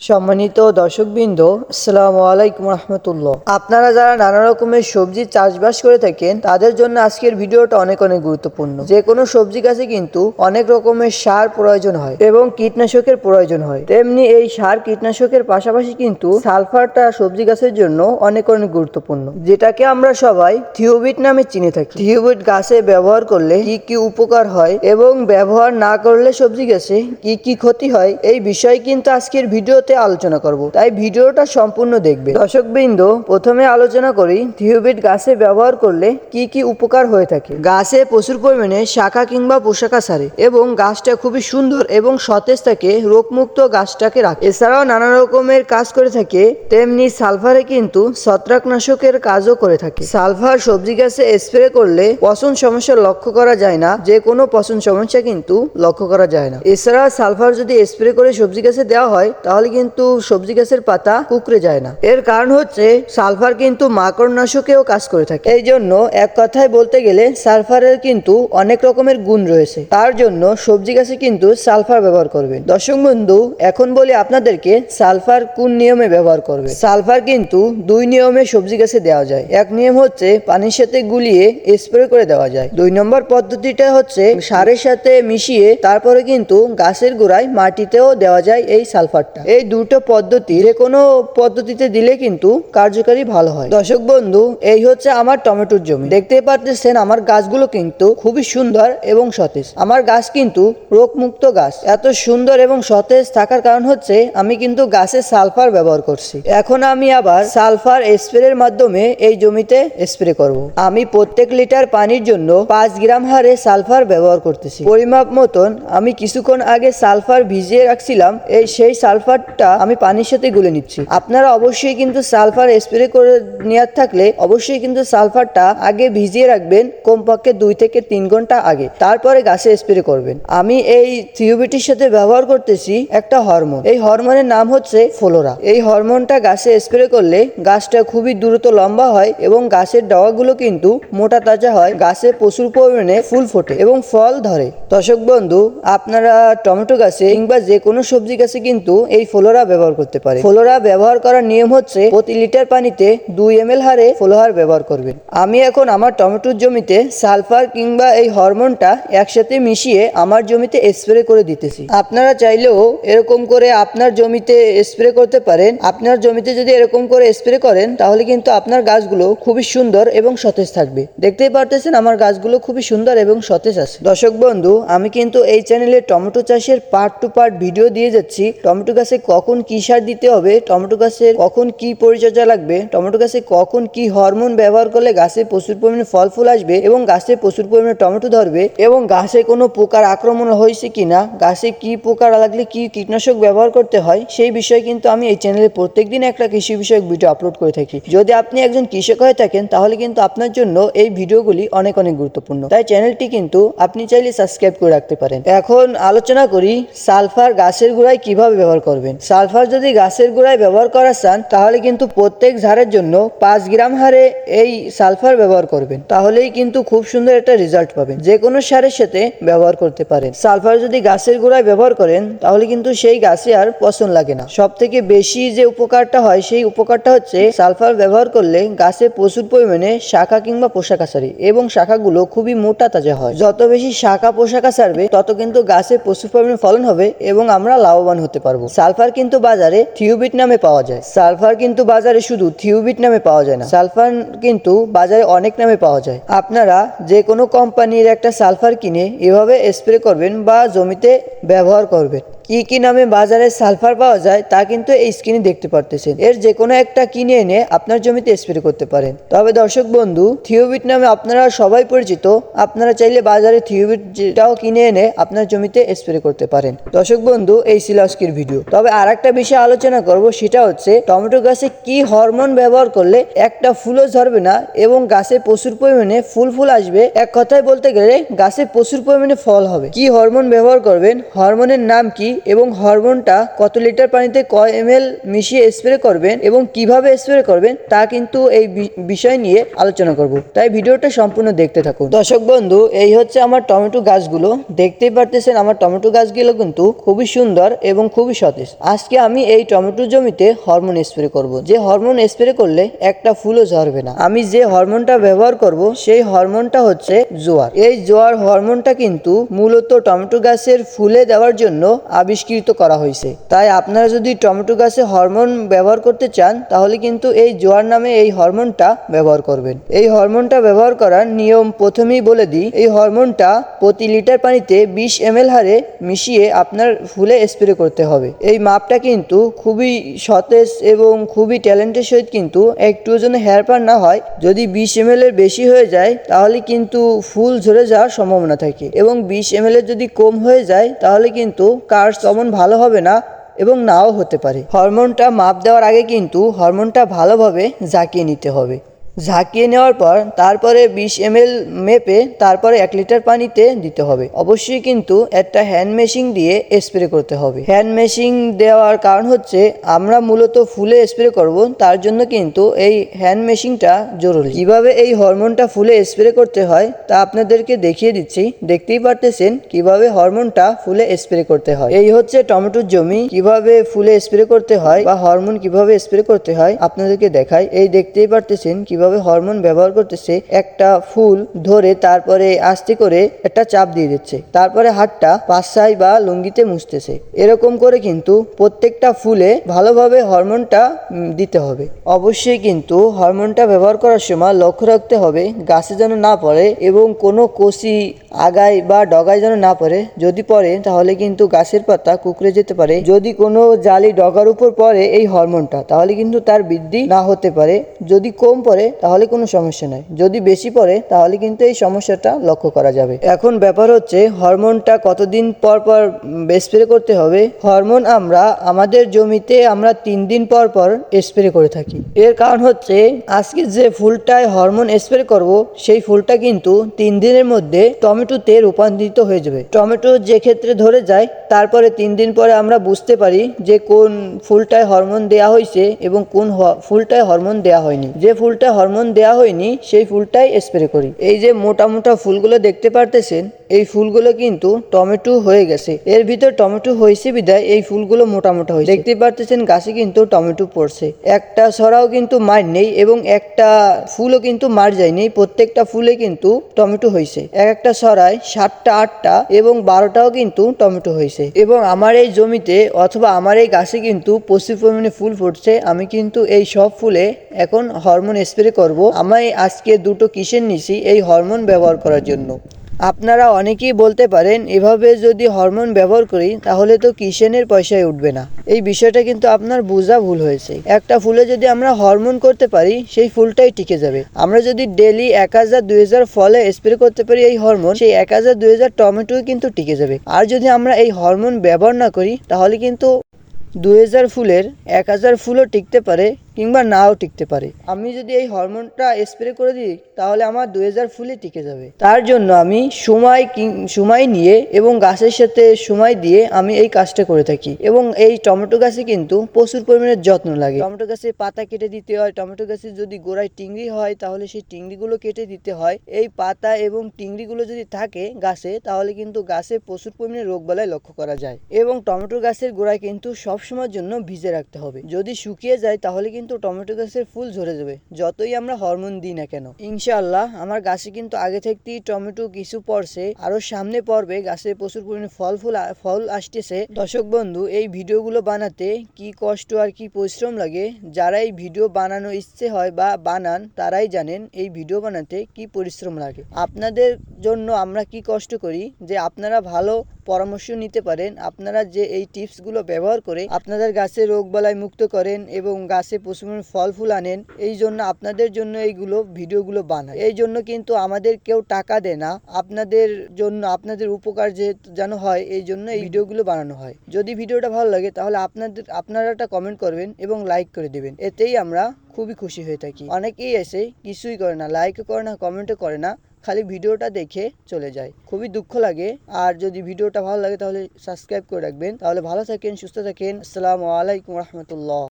সম্মানিত দর্শকবৃন্দ, আসসালামু আলাইকুম রহমতুল্লাহ। আপনারা যারা নানা রকমের সবজি চাষবাস করে থাকেন, তাদের জন্য আজকের ভিডিওটা অনেক অনেক গুরুত্বপূর্ণ। যে কোনো সবজি গাছে কিন্তু অনেক রকমের সার প্রয়োজন হয় এবং কীটনাশকের প্রয়োজন হয়। তেমনি এই সার কীটনাশকের পাশাপাশি কিন্তু সালফারটা সবজি গাছের জন্য অনেক অনেক গুরুত্বপূর্ণ, যেটাকে আমরা সবাই থিওবিট নামে চিনে থাকি। থিওবিট গাছে ব্যবহার করলে কি কি উপকার হয় এবং ব্যবহার না করলে সবজি গাছে কি কি ক্ষতি হয়, এই বিষয়ে কিন্তু আজকের ভিডিওতে আলোচনা করব। তাই ভিডিওটা সম্পূর্ণ দেখবে। দর্শকবৃন্দ, প্রথমে আলোচনা করি থিওবিট গাছে ব্যবহার করলে কি কি উপকার হয়ে থাকে। গাছে প্রচুর পরিমাণে শাখা কিংবা পোশাকা সারে এবং গাছটা খুবই সুন্দর এবং সতেজ থাকে, রোগমুক্ত গাছটাকে রাখে। এছাড়াও নানা রকমের কাজ করে থাকে, তেমনি সালফারে কিন্তু ছত্রাকনাশকের কাজও করে থাকে। সালফার সবজি গাছে স্প্রে করলে পচন সমস্যা লক্ষ্য করা যায় না, যে কোনো পচন সমস্যা কিন্তু লক্ষ্য করা যায় না। এছাড়া সালফার যদি স্প্রে করে সবজি গাছে দেওয়া হয়, তাহলে কিন্তু সবজি গাছের পাতা কুকড়ে যায় না। এর কারণ হচ্ছে সালফার কিন্তু মাকড়নাশকেও কাজ করে থাকে। এই জন্য এক কথায় বলতে গেলে সালফারের কিন্তু অনেক রকমের গুণ রয়েছে। তার জন্য সবজি গাছে কিন্তু সালফার ব্যবহার করবেন। দর্শক বন্ধু, এখন বলি আপনাদেরকে সালফার কোন নিয়মে ব্যবহার করবে সালফার কিন্তু দুই নিয়মে সবজি গাছে দেওয়া যায়। এক নিয়ম হচ্ছে পানির সাথে গুলিয়ে স্প্রে করে দেওয়া যায়। দুই নম্বর পদ্ধতিটা হচ্ছে সারের সাথে মিশিয়ে তারপরে কিন্তু গাছের গোড়ায় মাটিতেও দেওয়া যায় এই সালফারটা। এই দুটো পদ্ধতি যে কোনো পদ্ধতিতে দিলে কিন্তু কার্যকারী ভালো হয়। দর্শক বন্ধু, এই হচ্ছে আমার টমেটোর জমি। দেখতে পারতেছেন, আমার গাছগুলো কিন্তু খুবই সুন্দর এবং সতেজ। আমার গাছ কিন্তু রোগমুক্ত গাছ। এত সুন্দর এবং সতেজ থাকার কারণ হচ্ছে, আমি কিন্তু গাছে সালফার ব্যবহার করছি। এখন আমি আবার সালফার স্প্রের মাধ্যমে এই জমিতে স্প্রে করব। আমি প্রত্যেক লিটার পানির জন্য পাঁচ গ্রাম হারে সালফার ব্যবহার করতেছি। পরিমাপ মতন, আমি কিছুক্ষণ আগে সালফার ভিজিয়ে রাখছিলাম, এই সেই সালফারটা আমি পানির সাথে গুলে নিচ্ছি। আপনারা অবশ্যই কিন্তু সালফার স্প্রে করে নেওয়ার থাকলে অবশ্যই কিন্তু সালফারটা আগে ভিজিয়ে রাখবেন কমপক্ষে দুই থেকে তিন ঘণ্টা আগে। তারপরে গাছে স্প্রে করবেন। আমি এই থিওবিটির সাথে ব্যবহার করতেছি একটা হরমোন। এই হরমোনের নাম হচ্ছে ফ্লোরা। এই হরমোনটা গাছে স্প্রে করলে গাছটা খুবই দ্রুত লম্বা হয় এবং গাছের ডাওয়াগুলো কিন্তু মোটা তাজা হয়। গাছে প্রচুর পরিমাণে ফুল ফোটে এবং ফল ধরে। দর্শক বন্ধু, আপনারা টমেটো গাছে কিংবা যে কোনো সবজি গাছে কিন্তু এই ফ্লোরা ব্যবহার করতে পারে। ফ্লোরা ব্যবহার করার নিয়ম হচ্ছে প্রতি লিটার পানিতে দুই এম এল হারে ফ্লোহার ব্যবহার করবেন। আমি এখন আমার টমেটোর জমিতে সালফার কিংবা এই হরমোনটা একসাথে মিশিয়ে আমার জমিতে স্প্রে করে দিতেছি। আপনারা চাইলেও এরকম করে আপনার জমিতে স্প্রে করতে পারেন। আপনার জমিতে যদি এরকম করে স্প্রে করেন, তাহলে কিন্তু আপনার গাছগুলো খুবই সুন্দর এবং সতেজ থাকবে। দেখতেই পারতেছেন আমার গাছগুলো খুবই সুন্দর এবং সতেজ আছে। দর্শক বন্ধু, আমি কিন্তু এই চ্যানেলে টমেটো চাষের পার্ট টু পার্ট ভিডিও দিয়ে যাচ্ছি। টমেটো গাছে কখন কি সার দিতে হবে, টমেটো গাছের কখন কি পরিচর্যা লাগবে, টমেটো গাছে কখন কি হরমোন ব্যবহার করলে গাছে প্রচুর পরিমাণে ফল ফুল আসবে এবং গাছে প্রচুর পরিমাণে টমেটো ধরবে এবং গাছে কোনো পোকার আক্রমণ হয়েছে কিনা, গাছে কি পোকা লাগলে কি কীটনাশক ব্যবহার করতে হয়, সেই বিষয়ে কিন্তু আমি এই চ্যানেলে প্রত্যেকদিন একটা কৃষি বিষয়ক ভিডিও আপলোড করে থাকি। যদি আপনি একজন কৃষক হয়ে থাকেন, তাহলে কিন্তু আপনার জন্য এই ভিডিওগুলি অনেক অনেক গুরুত্বপূর্ণ। তাই চ্যানেলটি কিন্তু আপনি চাইলে সাবস্ক্রাইব করে রাখতে পারেন। এখন আলোচনা করি সালফার গাছের গোড়ায় কীভাবে ব্যবহার করবেন। সালফার যদি গাছের গোড়ায় ব্যবহার করা চান, তাহলে কিন্তু প্রত্যেক ঝাড়ের জন্য পাঁচ গ্রাম হারে এই সালফার ব্যবহার করবেন। তাহলেই কিন্তু খুব সুন্দর একটা রেজাল্ট পাবেন। যে কোনো সারের সাথে ব্যবহার করতে পারেন। সালফার যদি গাছের গোড়ায় ব্যবহার করেন, তাহলে কিন্তু সেই গাছে আর পছন্দ লাগে না। সব থেকে বেশি যে উপকারটা হয়, সেই উপকারটা হচ্ছে সালফার ব্যবহার করলে গাছে প্রচুর পরিমাণে শাখা কিংবা পোশাক আসারি এবং শাখাগুলো খুবই মোটা তাজা হয়। যত বেশি শাখা পোশাক ছাড়বে তত কিন্তু গাছে প্রচুর পরিমাণে ফলন হবে এবং আমরা লাভবান হতে পারব। সালফার কিন্তু বাজারে থিওবিট নামে পাওয়া যায়। সালফার কিন্তু বাজারে শুধু থিওবিট নামে পাওয়া যায় না। সালফার কিন্তু বাজারে অনেক নামে পাওয়া যায়। আপনারা যে কোনো কোম্পানির একটা সালফার কিনে এভাবে স্প্রে করবেন বা জমিতে ব্যবহার করবেন। কি কি নামে বাজারে সালফার পাওয়া যায় তা কিন্তু এই স্ক্রিনে দেখতে পারতেছেন। এর যে কোনো একটা কিনে এনে আপনার জমিতে স্প্রে করতে পারেন। তবে দর্শক বন্ধু থিওবিট নামে আপনারা সবাই পরিচিত, আপনারা চাইলে বাজারে থিওবিট যেটাও কিনে এনে আপনার জমিতে স্প্রে করতে পারেন। দর্শক বন্ধু, এই ছিল আজকের ভিডিও তবে আর একটা বিষয়ে আলোচনা করব, সেটা হচ্ছে টমেটো গাছে কি হরমোন ব্যবহার করলে একটা ফুলও ঝরবে না এবং গাছে প্রচুর পরিমাণে ফুল ফুল আসবে? এক কথায় বলতে গেলে গাছে প্রচুর পরিমাণে ফল হবে। কি হরমোন ব্যবহার করবেন? হরমোনের নাম কি? এবং হরমোনটা কত লিটার পানিতে কয় এম মিশিয়ে স্প্রে করবেন এবং কীভাবে স্প্রে করবেন তা কিন্তু এই বিষয় নিয়ে আলোচনা করব। তাই ভিডিওটা সম্পূর্ণ দেখতে থাকুন। দর্শক বন্ধু, এই হচ্ছে আমার টমেটো গাছগুলো। দেখতেই পারতেছেন আমার টমেটো গাছগুলো কিন্তু খুবই সুন্দর এবং খুবই সতেজ। আজকে আমি এই টমেটো জমিতে হরমোন স্প্রে করব। যে হরমোন স্প্রে করলে একটা ফুলও ঝরবে না। আমি যে হরমোনটা ব্যবহার করব, সেই হরমোনটা হচ্ছে জোয়ার। এই জোয়ার হরমোনটা কিন্তু মূলত টমেটো গাছের ফুলে দেওয়ার জন্য আবিষ্কৃত করা হয়েছে। তাই আপনারা যদি টমেটো গাছে হরমোন ব্যবহার করতে চান, তাহলে কিন্তু এই জোয়ার নামে এই হরমোনটা ব্যবহার করবেন। এই হরমোনটা ব্যবহার করার নিয়ম প্রথমেই বলে দিই, এই হরমোনটা প্রতি লিটার পানিতে বিশ এম হারে মিশিয়ে আপনার ফুলে স্প্রে করতে হবে। এই মাপটা কিন্তু খুবই সতেজ এবং খুবই ট্যালেন্টের সহিত কিন্তু একটু যেন হেয়ারপার না হয়, যদি বিশ এম এর বেশি হয়ে যায়, তাহলে কিন্তু ফুল ঝরে যাওয়ার সম্ভাবনা থাকে। এবং বিশ এম এর যদি কম হয়ে যায়, তাহলে কিন্তু কার তেমন ভালো হবে না এবং নাও হতে পারে। হরমোনটা মাপ দেওয়ার আগে কিন্তু হরমোনটা ভালোভাবে ঝাঁকিয়ে নিতে হবে। ঝাঁকিয়ে নেওয়ার পর তারপরে বিশ এম মেপে তারপরে এক লিটার পানিতে দিতে হবে। অবশ্যই কিন্তু একটা হ্যান্ড মেশিন দিয়ে স্প্রে করতে হবে। হ্যান্ড মেশিন দেওয়ার কারণ হচ্ছে আমরা মূলত ফুলে স্প্রে করব, তার জন্য কিন্তু এই হ্যান্ড মেশিনটা জরুরি। কীভাবে এই হরমোনটা ফুলে স্প্রে করতে হয় তা আপনাদেরকে দেখিয়ে দিচ্ছি। দেখতেই পারতেছেন কীভাবে হরমোনটা ফুলে স্প্রে করতে হয়। এই হচ্ছে টমেটোর জমি। কীভাবে ফুলে স্প্রে করতে হয় বা হরমোন কীভাবে স্প্রে করতে হয় আপনাদেরকে দেখাই। এই দেখতেই পারতেছেন কীভাবে হরমোন ব্যবহার করতেছে, একটা ফুল ধরে তারপরে আস্তে করে একটা চাপ দিয়ে দিচ্ছে। তারপরে হাতটা পাশাই বা লুঙ্গিতে মুছতেছে। এরকম করে কিন্তু প্রত্যেকটা ফুলে ভালোভাবে হরমোনটা দিতে হবে। অবশ্যই কিন্তু হরমোনটা ব্যবহার করার সময় লক্ষ্য রাখতে হবে, গাছে যেন না পড়ে এবং কোনো কষি আগায় বা ডগায় যেন না পড়ে। যদি পড়ে, তাহলে কিন্তু গাছের পাতা কুকড়ে যেতে পারে। যদি কোনো জালি ডগার উপর পড়ে এই হরমোনটা, তাহলে কিন্তু তার বৃদ্ধি না হতে পারে। যদি কম পড়ে তাহলে কোনো সমস্যা নাই। যদি বেশি পড়ে, তাহলে কিন্তু এই সমস্যাটা লক্ষ্য করা যাবে। এখন ব্যাপার হচ্ছে, হরমোনটা কতদিন পর পর স্প্রে করতে হবে? হরমোন আমরা, আমাদের জমিতে আমরা তিন দিন পর পর স্প্রে করে থাকি। এর কারণ হচ্ছে, আজকে যে ফুলটায় হরমোন স্প্রে করব, সেই ফুলটা কিন্তু তিন দিনের মধ্যে টমেটোতে রূপান্তরিত হয়ে যাবে। টমেটো যে ক্ষেত্রে ধরে যায়, তারপরে তিন দিন পরে আমরা বুঝতে পারি যে কোন ফুলটায় হরমোন দেয়া হয়েছে এবং কোন ফুলটায় হরমোন দেয়া হয়নি। যে ফুলটায় হরমোন দেয়া হয়নি, সেই ফুলটাই স্প্রে করি। এই যে মোটা মোটা ফুলগুলো দেখতে পারতেছেন, এই ফুলগুলো কিন্তু টমেটো হয়ে গেছে। এর ভিতর টমেটো হয়েছে বিদায় এই ফুলগুলো মোটা মোটা হয়েছে। দেখতে পারতেছেন গাছে কিন্তু টমেটো পড়ছে। একটা ছড়াও কিন্তু মার নেই এবং একটা ফুলও কিন্তু মার যায়নি প্রত্যেকটা ফুলে কিন্তু টমেটো হয়েছে। এক একটা ছড়ায় সাতটা, আটটা এবং বারোটাও কিন্তু টমেটো হয়েছে। এবং আমার এই জমিতে অথবা আমার এই গাছে কিন্তু প্রচুর পরিমাণে ফুল ফুটছে। আমি কিন্তু এই সব ফুলে এখন হরমোন স্প্রে করব। আমি আজকে দুটো কিসের নিছি এই হরমোন ব্যবহার করার জন্য। আপনারা অনেকেই বলতে পারেন, এভাবে যদি হরমোন ব্যবহার করি, তাহলে তো কিষেনের পয়সায় উঠবে না। এই বিষয়টা কিন্তু আপনার বোঝা ভুল হয়েছে। একটা ফুলে যদি আমরা হরমোন করতে পারি, সেই ফুলটাই টিকে যাবে। আমরা যদি ডেলি এক হাজার, দুই হাজার ফলে স্প্রে করতে পারি এই হরমোন, সেই এক হাজার, দুই হাজার টমেটো কিন্তু টিকে যাবে। আর যদি আমরা এই হরমোন ব্যবহার না করি, তাহলে কিন্তু দুই হাজার ফুলের এক হাজার ফুলও টিকতে পারে কিংবা নাও টিকতে পারে। আমি যদি এই হরমোনটা স্প্রে করে দিই, তাহলে আমার দুই হাজার ফুলই টিকে যাবে। তার জন্য আমি সময় সময় নিয়ে এবং গাছের সাথে সময় দিয়ে আমি এই কাজটা করে থাকি। এবং এই টমেটো গাছে কিন্তু প্রচুর পরিমাণে যত্ন লাগে। টমেটো গাছে পাতা কেটে দিতে হয়। টমেটো গাছে যদি গোড়ায় টিংড়ি হয়, তাহলে সেই টিংড়িগুলো কেটে দিতে হয়। এই পাতা এবং টিংড়িগুলো যদি থাকে গাছে, তাহলে কিন্তু গাছে প্রচুর পরিমাণে রোগবালাই লক্ষ্য করা যায়। এবং টমেটো গাছের গোড়ায় কিন্তু সবসময়ের জন্য ভিজে রাখতে হবে। যদি শুকিয়ে যায়, তাহলে কিন্তু টমেটো গাছের ফুল ঝরে যাবে। যতই আমরা হরমোন দিই না কেন। ইনশাআল্লাহ, আমার গাছে কিন্তু আগে থেকেই টমেটো কিছু পড়ছে, আরও সামনে পড়বে, গাছে প্রচুর পরিমাণে ফল ফুল ফল আসতেছে। দর্শক বন্ধু, এই ভিডিওগুলো বানাতে কি কষ্ট আর কি পরিশ্রম লাগে, যারা এই ভিডিও বানানো ইচ্ছে হয় বা বানান, তারাই জানেন এই ভিডিও বানাতে কি পরিশ্রম লাগে। আপনাদের জন্য আমরা কি কষ্ট করি, যে আপনারা ভালো পরামর্শ নিতে পারেন, আপনারা যে এই টিপসগুলো ব্যবহার করে আপনাদের গাছে রোগবালাই মুক্ত করেন এবং গাছে পরিমাণে ফল ফুল আনেন, এই জন্য আপনাদের জন্য এইগুলো ভিডিওগুলো বানায় এই জন্য কিন্তু আমাদের কেউ টাকা দেয় না, আপনাদের জন্য, আপনাদের উপকার যেহেতু যেন হয়, এই জন্য এই ভিডিওগুলো বানানো হয়। যদি ভিডিওটা ভালো লাগে, তাহলে আপনাদের আপনারা একটা কমেন্ট করবেন এবং লাইক করে দেবেন। এতেই আমরা খুবই খুশি হয়ে থাকি। অনেকেই এসে কিছুই করে না লাইকও করে না কমেন্টও করে না, খালি ভিডিওটা দেখে চলে যায়। খুবই দুঃখ লাগে। আর যদি ভিডিওটা ভালো লাগে, তাহলে সাবস্ক্রাইব করে রাখবেন। তাহলে ভালো থাকেন, সুস্থ থাকেন। আসসালামু আলাইকুম রহমতুল্লাহ।